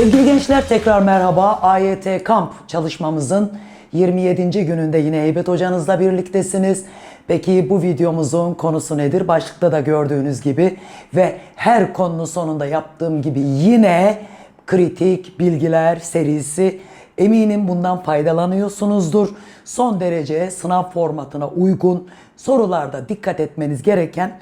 Sevgili gençler tekrar merhaba. AYT kamp çalışmamızın 27. gününde yine Heybet hocanızla birliktesiniz. Peki bu videomuzun konusu nedir? Başlıkta da gördüğünüz gibi ve her konunun sonunda yaptığım gibi yine kritik bilgiler serisi. Eminim bundan faydalanıyorsunuzdur. Son derece sınav formatına uygun sorularda dikkat etmeniz gereken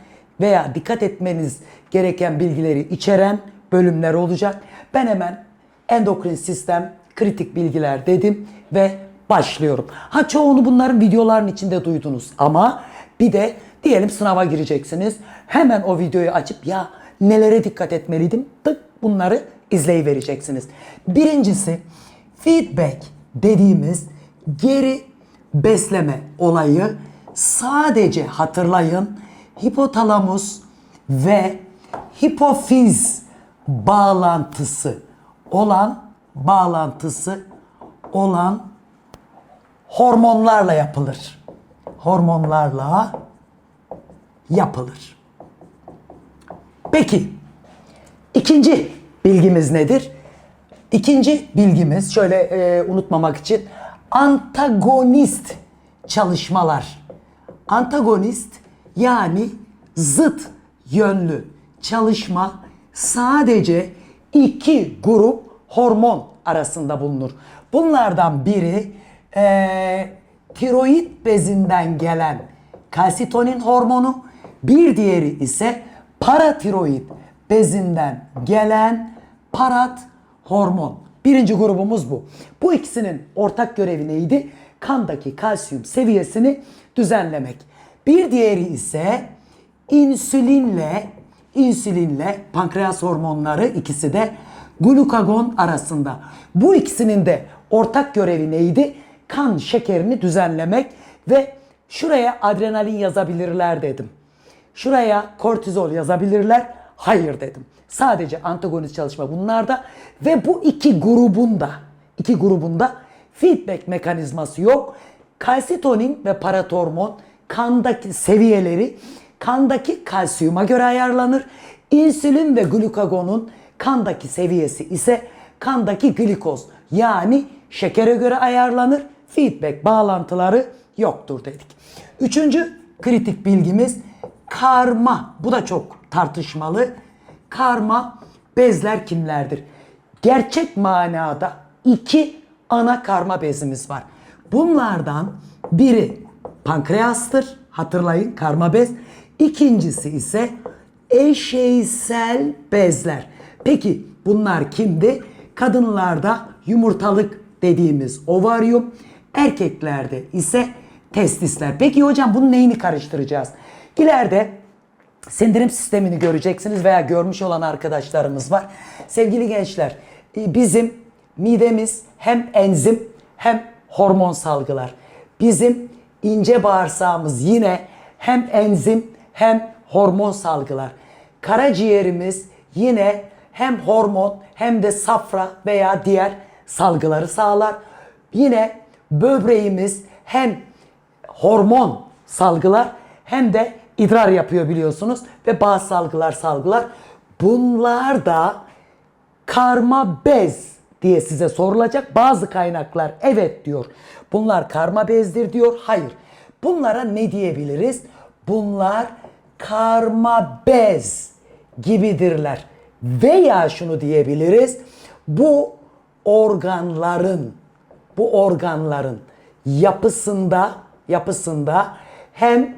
veya dikkat etmeniz gereken bilgileri içeren bölümler olacak. Ben hemen endokrin sistem, kritik bilgiler dedim ve başlıyorum. Ha çoğunu bunların videoların içinde duydunuz ama bir de diyelim sınava gireceksiniz. Hemen o videoyu açıp ya nelere dikkat etmeliydim tık bunları izleyivereceksiniz. Birincisi feedback dediğimiz geri besleme olayı sadece hatırlayın hipotalamus ve hipofiz bağlantısı olan bağlantısı olan hormonlarla yapılır. Hormonlarla yapılır. Peki ikinci bilgimiz nedir? İkinci bilgimiz şöyle e, unutmamak için antagonist çalışmalar. Antagonist yani zıt yönlü çalışma sadece iki grup hormon arasında bulunur. Bunlardan biri eee tiroid bezinden gelen kalsitonin hormonu, bir diğeri ise paratiroid bezinden gelen parat hormon. Birinci grubumuz bu. Bu ikisinin ortak görevi neydi? Kandaki kalsiyum seviyesini düzenlemek. Bir diğeri ise insülinle insülinle pankreas hormonları ikisi de glukagon arasında. Bu ikisinin de ortak görevi neydi? Kan şekerini düzenlemek ve şuraya adrenalin yazabilirler dedim. Şuraya kortizol yazabilirler. Hayır dedim. Sadece antagonist çalışma bunlarda ve bu iki grubunda iki grubunda feedback mekanizması yok. Kalsitonin ve paratormon kandaki seviyeleri kandaki kalsiyuma göre ayarlanır. İnsülin ve glukagonun kandaki seviyesi ise kandaki glikoz yani şekere göre ayarlanır. Feedback bağlantıları yoktur dedik. Üçüncü kritik bilgimiz karma. Bu da çok tartışmalı. Karma bezler kimlerdir? Gerçek manada iki ana karma bezimiz var. Bunlardan biri pankreastır. Hatırlayın karma bez. İkincisi ise eşeysel bezler. Peki bunlar kimdi? Kadınlarda yumurtalık dediğimiz ovaryum, erkeklerde ise testisler. Peki hocam bunun neyini karıştıracağız? İleride sindirim sistemini göreceksiniz veya görmüş olan arkadaşlarımız var. Sevgili gençler, bizim midemiz hem enzim hem hormon salgılar. Bizim ince bağırsağımız yine hem enzim hem hormon salgılar. Karaciğerimiz yine hem hormon hem de safra veya diğer salgıları sağlar. Yine böbreğimiz hem hormon salgılar hem de idrar yapıyor biliyorsunuz ve bazı salgılar salgılar. Bunlar da karma bez diye size sorulacak. Bazı kaynaklar evet diyor. Bunlar karma bezdir diyor. Hayır. Bunlara ne diyebiliriz? Bunlar karma bez gibidirler. Veya şunu diyebiliriz. Bu organların bu organların yapısında yapısında hem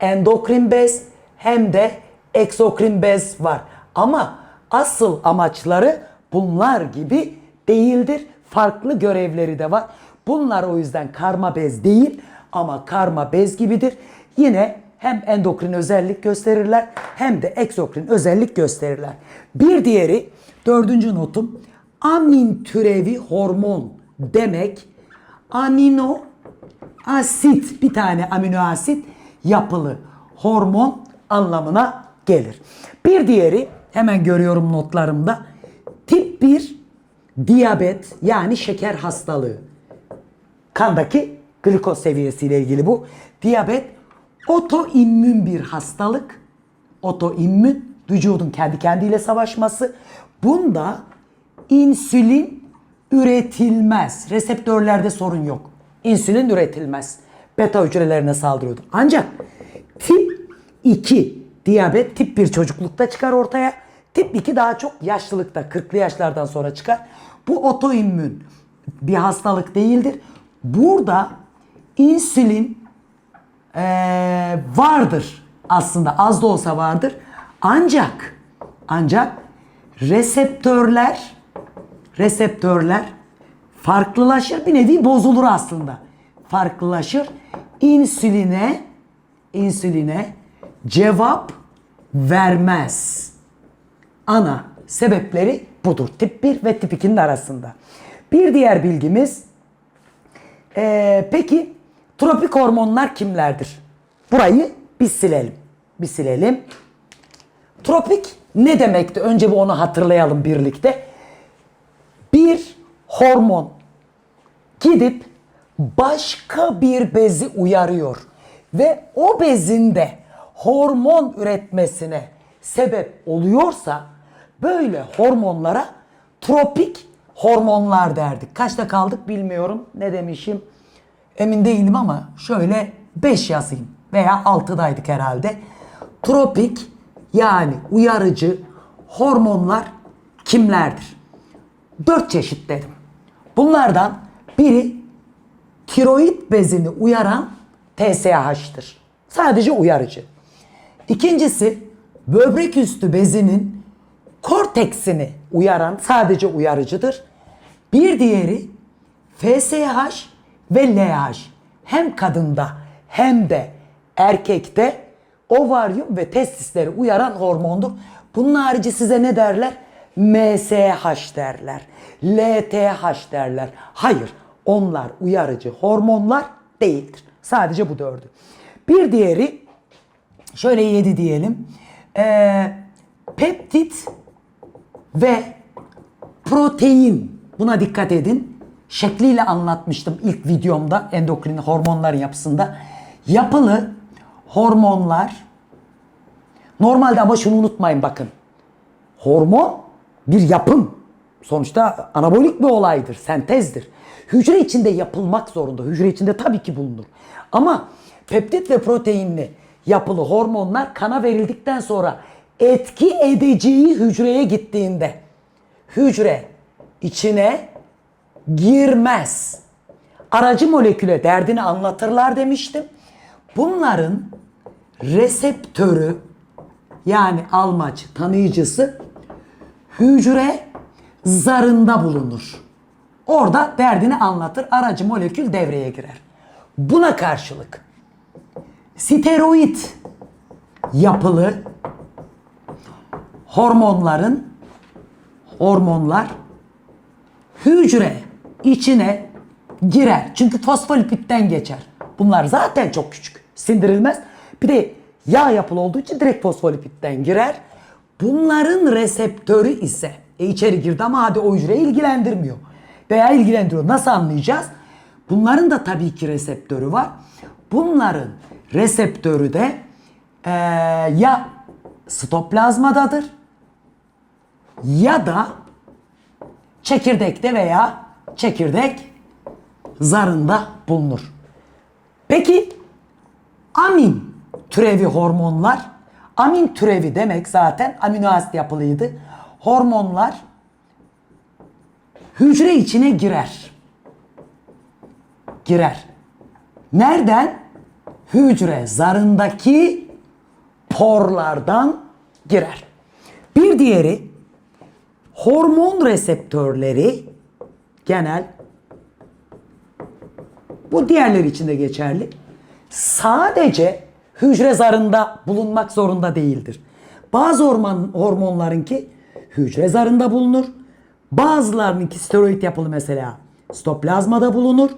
endokrin bez hem de eksokrin bez var. Ama asıl amaçları bunlar gibi değildir. Farklı görevleri de var. Bunlar o yüzden karma bez değil ama karma bez gibidir. Yine hem endokrin özellik gösterirler hem de eksokrin özellik gösterirler. Bir diğeri dördüncü notum amin türevi hormon demek amino asit bir tane amino asit yapılı hormon anlamına gelir. Bir diğeri hemen görüyorum notlarımda tip 1 diyabet yani şeker hastalığı. Kandaki glikoz seviyesiyle ilgili bu. Diyabet otoimmün bir hastalık. Otoimmün vücudun kendi kendiyle savaşması. Bunda insülin üretilmez. Reseptörlerde sorun yok. İnsülin üretilmez. Beta hücrelerine saldırıyordu. Ancak tip 2 diyabet tip 1 çocuklukta çıkar ortaya. Tip 2 daha çok yaşlılıkta 40'lı yaşlardan sonra çıkar. Bu otoimmün bir hastalık değildir. Burada insülin eee, vardır aslında az da olsa vardır. Ancak ancak reseptörler reseptörler farklılaşır bir nevi bozulur aslında. Farklılaşır. İnsüline insüline cevap vermez. Ana sebepleri budur. Tip 1 ve tip 2'nin arasında. Bir diğer bilgimiz ee, peki tropik hormonlar kimlerdir? Burayı bir silelim. Bir silelim. Tropik ne demekti? Önce bir onu hatırlayalım birlikte. Bir hormon gidip başka bir bezi uyarıyor ve o bezin de hormon üretmesine sebep oluyorsa böyle hormonlara tropik hormonlar derdik. Kaçta kaldık bilmiyorum. Ne demişim? Emin değilim ama şöyle 5 yazayım veya 6'daydık herhalde. Tropik yani uyarıcı hormonlar kimlerdir? 4 çeşit dedim. Bunlardan biri tiroid bezini uyaran TSH'tır. Sadece uyarıcı. İkincisi böbrek üstü bezinin korteksini uyaran sadece uyarıcıdır. Bir diğeri FSH ve LH hem kadında hem de erkekte ovaryum ve testisleri uyaran hormondur. Bunun harici size ne derler? MSH derler. LTH derler. Hayır onlar uyarıcı hormonlar değildir. Sadece bu dördü. Bir diğeri şöyle yedi diyelim. Ee, peptit ve protein. Buna dikkat edin. Şekliyle anlatmıştım ilk videomda endokrin hormonların yapısında. Yapılı hormonlar normalde ama şunu unutmayın bakın. Hormon bir yapım. Sonuçta anabolik bir olaydır, sentezdir. Hücre içinde yapılmak zorunda. Hücre içinde tabii ki bulunur. Ama peptit ve proteinli yapılı hormonlar kana verildikten sonra etki edeceği hücreye gittiğinde hücre içine girmez. Aracı moleküle derdini anlatırlar demiştim. Bunların reseptörü yani almacı, tanıyıcısı hücre zarında bulunur. Orada derdini anlatır, aracı molekül devreye girer. Buna karşılık steroid yapılı hormonların hormonlar hücre içine girer. Çünkü fosfolipitten geçer. Bunlar zaten çok küçük. Sindirilmez. Bir de yağ yapılı olduğu için direkt fosfolipitten girer. Bunların reseptörü ise e içeri girdi ama hadi o hücreyi ilgilendirmiyor. Veya ilgilendiriyor. Nasıl anlayacağız? Bunların da tabii ki reseptörü var. Bunların reseptörü de eee, ya stoplazmadadır ya da çekirdekte veya çekirdek zarında bulunur. Peki amin türevi hormonlar amin türevi demek zaten amino asit yapılıydı. Hormonlar hücre içine girer. Girer. Nereden? Hücre zarındaki porlardan girer. Bir diğeri hormon reseptörleri genel bu diğerleri için de geçerli. Sadece hücre zarında bulunmak zorunda değildir. Bazı hormon, hormonlarınki hücre zarında bulunur. Bazılarınınki steroid yapılı mesela stoplazmada bulunur.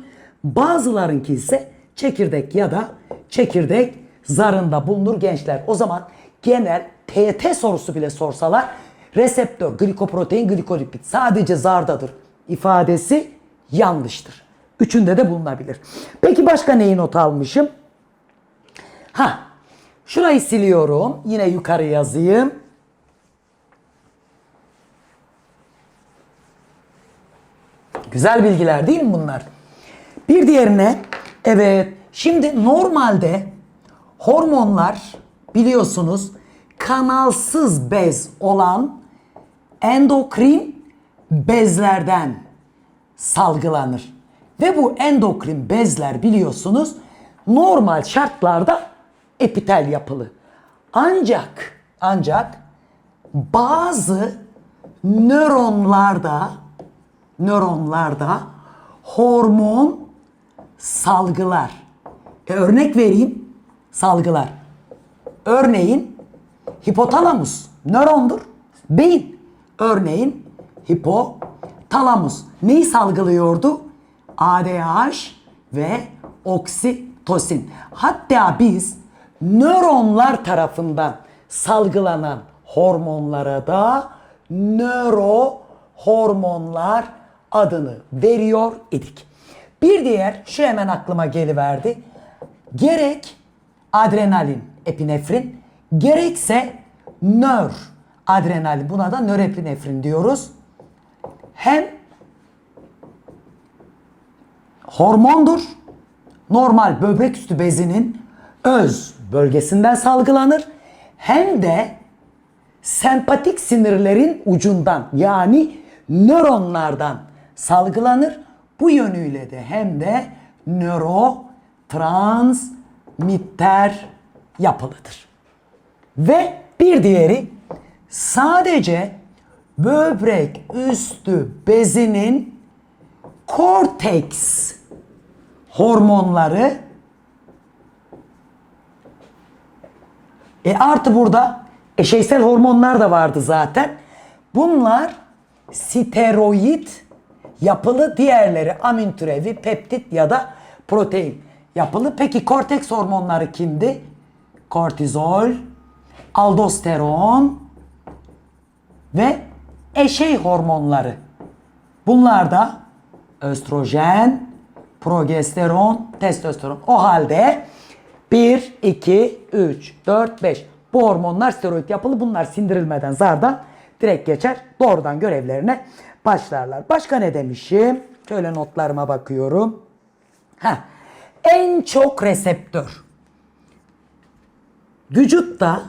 Bazılarınki ise çekirdek ya da çekirdek zarında bulunur gençler. O zaman genel TT sorusu bile sorsalar reseptör, glikoprotein, glikolipid sadece zardadır ifadesi yanlıştır. Üçünde de bulunabilir. Peki başka neyi not almışım? Ha, şurayı siliyorum. Yine yukarı yazayım. Güzel bilgiler değil mi bunlar? Bir diğerine evet şimdi normalde hormonlar biliyorsunuz kanalsız bez olan endokrin bezlerden salgılanır. Ve bu endokrin bezler biliyorsunuz normal şartlarda epitel yapılı. Ancak ancak bazı nöronlarda nöronlarda hormon salgılar. E, örnek vereyim. Salgılar. Örneğin hipotalamus nörondur. Beyin. Örneğin hipotalamus. Neyi salgılıyordu? ADH ve oksitosin. Hatta biz nöronlar tarafından salgılanan hormonlara da nöro hormonlar adını veriyor idik. Bir diğer şu hemen aklıma geliverdi. Gerek adrenalin, epinefrin gerekse nör adrenalin buna da nörepinefrin diyoruz. Hem hormondur. Normal böbrek üstü bezinin öz bölgesinden salgılanır. Hem de sempatik sinirlerin ucundan yani nöronlardan salgılanır. Bu yönüyle de hem de nörotransmitter yapılıdır. Ve bir diğeri sadece böbrek üstü bezinin korteks hormonları E artı burada eşeysel hormonlar da vardı zaten. Bunlar steroid yapılı diğerleri amin türevi, peptit ya da protein yapılı. Peki korteks hormonları kimdi? Kortizol, aldosteron ve eşey hormonları. Bunlar da östrojen, progesteron, testosteron. O halde 1, 2, 3, 4, 5. Bu hormonlar steroid yapılı. Bunlar sindirilmeden zardan direkt geçer. Doğrudan görevlerine başlarlar. Başka ne demişim? Şöyle notlarıma bakıyorum. Heh. En çok reseptör. Vücutta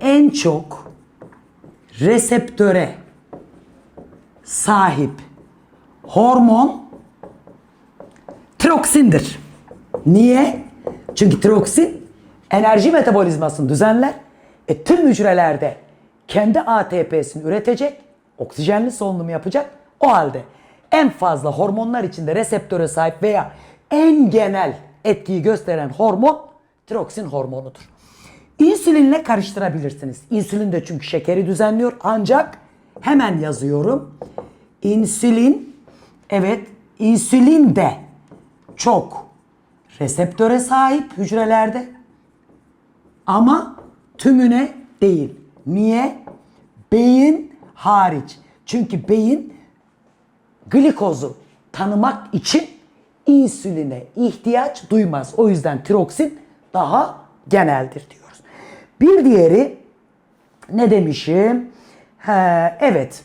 en çok reseptöre sahip hormon tiroksindir. Niye? Çünkü tiroksin enerji metabolizmasını düzenler. E, tüm hücrelerde kendi ATP'sini üretecek, oksijenli solunum yapacak. O halde en fazla hormonlar içinde reseptöre sahip veya en genel etkiyi gösteren hormon tiroksin hormonudur. İnsülinle karıştırabilirsiniz. İnsülin de çünkü şekeri düzenliyor. Ancak hemen yazıyorum. İnsülin evet insülin de çok reseptöre sahip hücrelerde ama tümüne değil. Niye? Beyin hariç. Çünkü beyin glikozu tanımak için insüline ihtiyaç duymaz. O yüzden tiroksin daha geneldir diyoruz. Bir diğeri ne demişim? He, evet.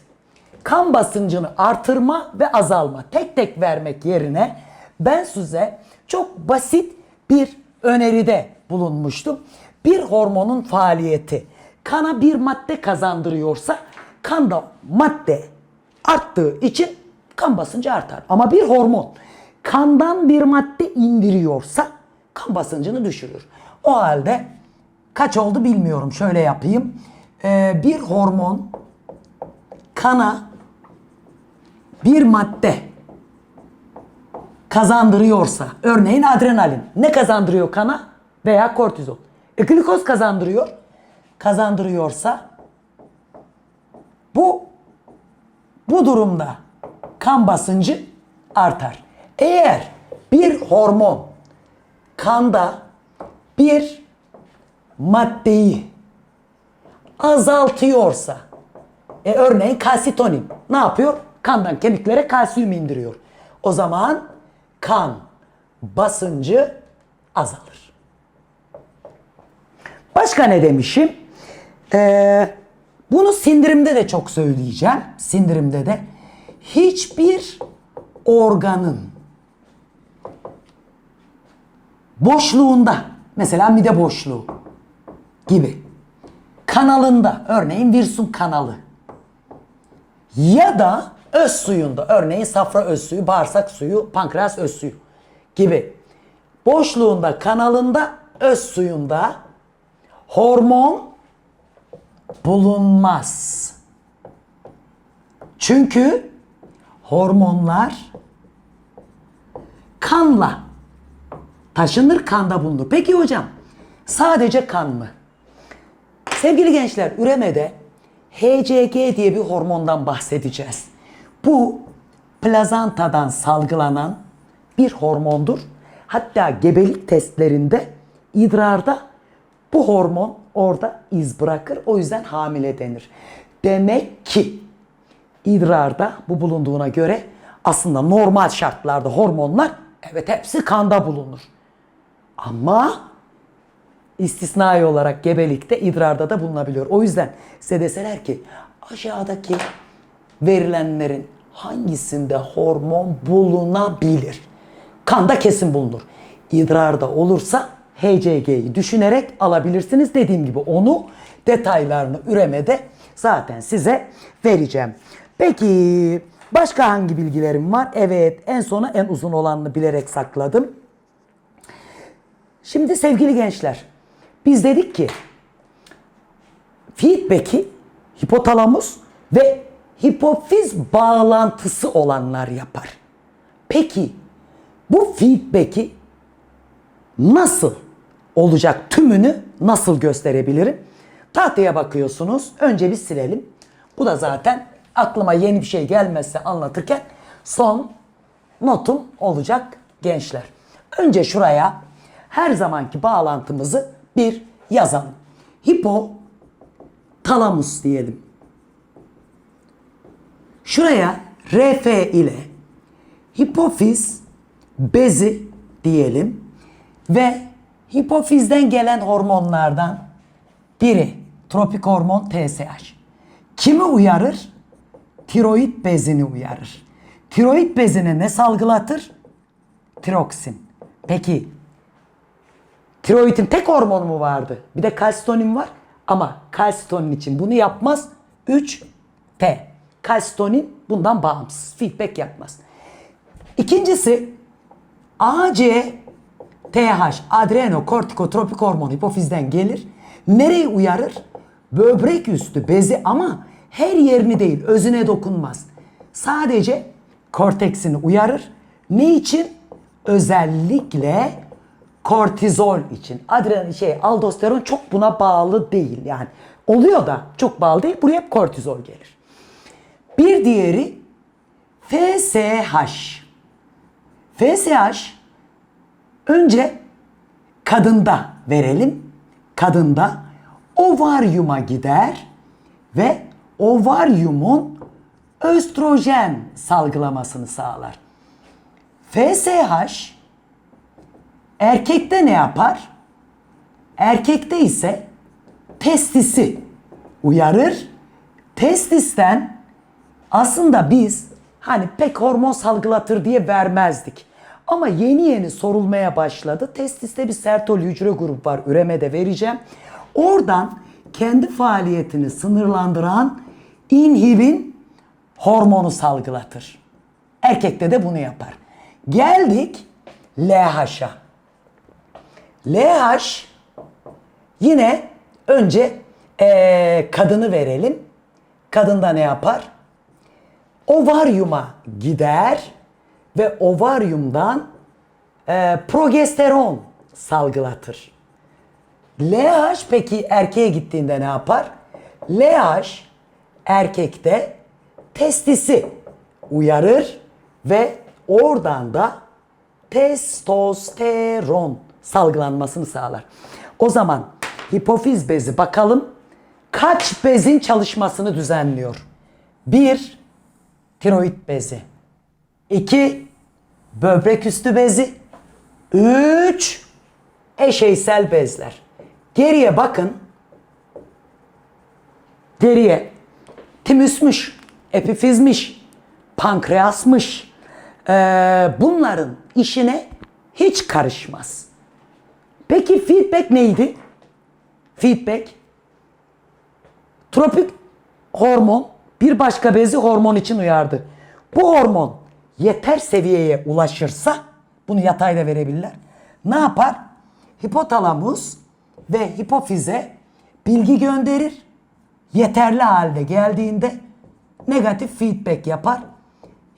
Kan basıncını artırma ve azalma. Tek tek vermek yerine ben size çok basit bir öneride bulunmuştum. Bir hormonun faaliyeti kana bir madde kazandırıyorsa kanda madde arttığı için kan basıncı artar. Ama bir hormon kandan bir madde indiriyorsa kan basıncını düşürür. O halde kaç oldu bilmiyorum. Şöyle yapayım. Ee, bir hormon kana bir madde kazandırıyorsa, örneğin adrenalin ne kazandırıyor kana veya kortizol? E, glikoz kazandırıyor. Kazandırıyorsa bu bu durumda kan basıncı artar. Eğer bir hormon kanda bir maddeyi azaltıyorsa e örneğin kalsitonin ne yapıyor? Kandan kemiklere kalsiyum indiriyor. O zaman kan basıncı azalır. Başka ne demişim? Ee, bunu sindirimde de çok söyleyeceğim. Sindirimde de hiçbir organın boşluğunda mesela mide boşluğu gibi kanalında örneğin Virsun kanalı ya da öz suyunda örneğin safra öz suyu, bağırsak suyu, pankreas öz suyu gibi boşluğunda kanalında öz suyunda hormon bulunmaz. Çünkü hormonlar kanla taşınır, kanda bulunur. Peki hocam sadece kan mı? Sevgili gençler üremede HCG diye bir hormondan bahsedeceğiz. Bu plazantadan salgılanan bir hormondur. Hatta gebelik testlerinde idrarda bu hormon orada iz bırakır. O yüzden hamile denir. Demek ki idrarda bu bulunduğuna göre aslında normal şartlarda hormonlar evet hepsi kanda bulunur. Ama istisnai olarak gebelikte idrarda da bulunabiliyor. O yüzden size deseler ki aşağıdaki verilenlerin hangisinde hormon bulunabilir? Kanda kesin bulunur. İdrarda olursa HCG'yi düşünerek alabilirsiniz. Dediğim gibi onu detaylarını üremede zaten size vereceğim. Peki başka hangi bilgilerim var? Evet en sona en uzun olanını bilerek sakladım. Şimdi sevgili gençler biz dedik ki feedback'i hipotalamus ve hipofiz bağlantısı olanlar yapar. Peki bu feedback'i nasıl olacak tümünü nasıl gösterebilirim? Tahtaya bakıyorsunuz. Önce bir silelim. Bu da zaten aklıma yeni bir şey gelmezse anlatırken son notum olacak gençler. Önce şuraya her zamanki bağlantımızı bir yazalım. Hipo talamus diyelim. Şuraya RF ile hipofiz bezi diyelim ve hipofizden gelen hormonlardan biri tropik hormon TSH. Kimi uyarır? Tiroid bezini uyarır. Tiroid bezine ne salgılatır? Tiroksin. Peki tiroidin tek hormonu mu vardı? Bir de kalsitonin var ama kalsitonin için bunu yapmaz. 3T. Kalsitonin bundan bağımsız. Feedback yapmaz. İkincisi AC TH adrenokortikotropik hormon hipofizden gelir. Nereyi uyarır? Böbrek üstü bezi ama her yerini değil, özüne dokunmaz. Sadece korteksini uyarır. Ne için? Özellikle kortizol için. Adren şey aldosteron çok buna bağlı değil yani. Oluyor da çok bağlı değil. Buraya hep kortizol gelir. Bir diğeri FSH. FSH önce kadında verelim. Kadında ovaryuma gider ve ovaryumun östrojen salgılamasını sağlar. FSH erkekte ne yapar? Erkekte ise testisi uyarır. Testisten aslında biz hani pek hormon salgılatır diye vermezdik. Ama yeni yeni sorulmaya başladı. Testiste bir sertol hücre grubu var. Üremede vereceğim. Oradan kendi faaliyetini sınırlandıran inhibin hormonu salgılatır. Erkekte de bunu yapar. Geldik LH'a. LH yine önce ee, kadını verelim. Kadında ne yapar? Ovaryuma gider ve ovaryumdan e, progesteron salgılatır. LH peki erkeğe gittiğinde ne yapar? LH erkekte testisi uyarır ve oradan da testosteron salgılanmasını sağlar. O zaman hipofiz bezi bakalım kaç bezin çalışmasını düzenliyor? 1. Tiroid bezi. 2. Böbrek üstü bezi. 3. Eşeysel bezler. Geriye bakın. Geriye timüsmüş, epifizmiş, pankreasmış. Ee, bunların işine hiç karışmaz. Peki feedback neydi? Feedback tropik hormon bir başka bezi hormon için uyardı. Bu hormon yeter seviyeye ulaşırsa bunu yatayda verebilirler. Ne yapar? Hipotalamus ve hipofize bilgi gönderir. Yeterli halde geldiğinde negatif feedback yapar.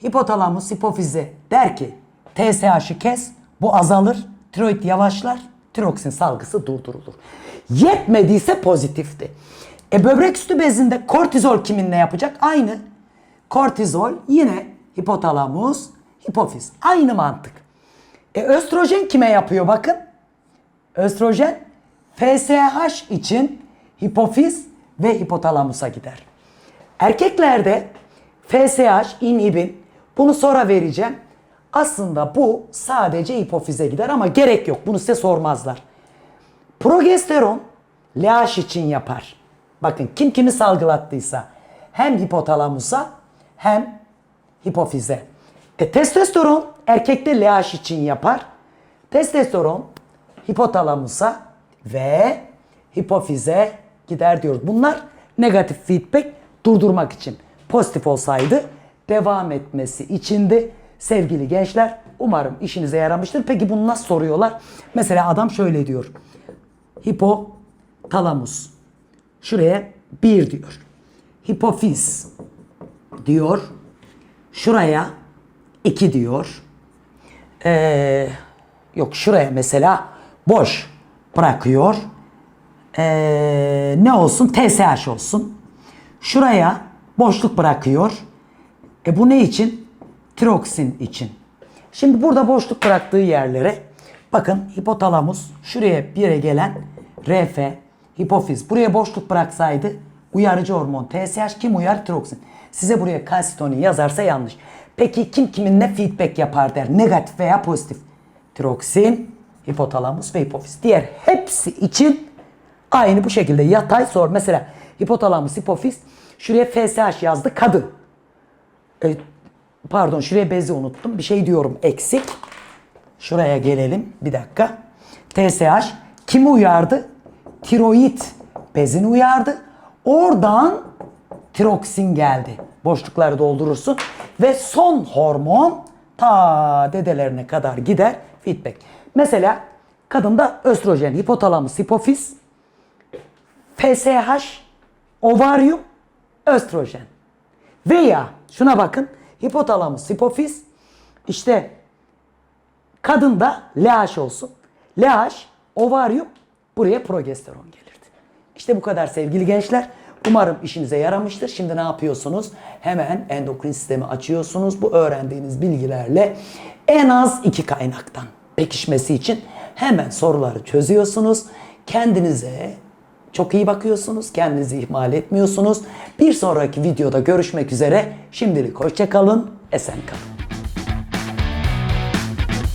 Hipotalamus hipofize der ki TSH'ı kes bu azalır. Tiroid yavaşlar. Tiroksin salgısı durdurulur. Yetmediyse pozitifti. E böbrek üstü bezinde kortizol kimin ne yapacak? Aynı. Kortizol yine hipotalamus, hipofiz. Aynı mantık. E östrojen kime yapıyor bakın? Östrojen FSH için hipofiz ve hipotalamusa gider. Erkeklerde FSH, inhibin bunu sonra vereceğim. Aslında bu sadece hipofize gider ama gerek yok. Bunu size sormazlar. Progesteron LH için yapar. Bakın kim kimi salgılattıysa hem hipotalamusa hem hipofize. E, testosteron erkekte LH için yapar. Testosteron hipotalamusa ve hipofize gider diyoruz. Bunlar negatif feedback durdurmak için. Pozitif olsaydı devam etmesi içindi. Sevgili gençler umarım işinize yaramıştır. Peki bunu nasıl soruyorlar? Mesela adam şöyle diyor. Hipotalamus. Şuraya 1 diyor. Hipofiz diyor. Şuraya 2 diyor. Ee, yok şuraya mesela boş bırakıyor. Ee, ne olsun? TSH olsun. Şuraya boşluk bırakıyor. E bu ne için? Tiroksin için. Şimdi burada boşluk bıraktığı yerlere bakın hipotalamus şuraya bire gelen RF hipofiz buraya boşluk bıraksaydı uyarıcı hormon TSH kim uyar? Tiroksin. Size buraya kalsitonin yazarsa yanlış. Peki kim kiminle feedback yapar der? Negatif veya pozitif. Tiroksin, hipotalamus ve hipofiz. Diğer hepsi için aynı bu şekilde yatay sor. Mesela hipotalamus, hipofiz şuraya FSH yazdı kadın. E, pardon şuraya bezi unuttum. Bir şey diyorum eksik. Şuraya gelelim. Bir dakika. TSH kimi uyardı? Tiroid bezini uyardı. Oradan tiroksin geldi. Boşlukları doldurursun. Ve son hormon ta dedelerine kadar gider. Feedback. Mesela kadında östrojen, hipotalamus, hipofiz, FSH, ovaryum, östrojen. Veya şuna bakın hipotalamus, hipofiz işte kadında LH olsun. LH, ovaryum buraya progesteron gelirdi. İşte bu kadar sevgili gençler. Umarım işinize yaramıştır. Şimdi ne yapıyorsunuz? Hemen endokrin sistemi açıyorsunuz. Bu öğrendiğiniz bilgilerle en az iki kaynaktan pekişmesi için hemen soruları çözüyorsunuz. Kendinize çok iyi bakıyorsunuz. Kendinizi ihmal etmiyorsunuz. Bir sonraki videoda görüşmek üzere. Şimdilik hoşçakalın. Esen kalın.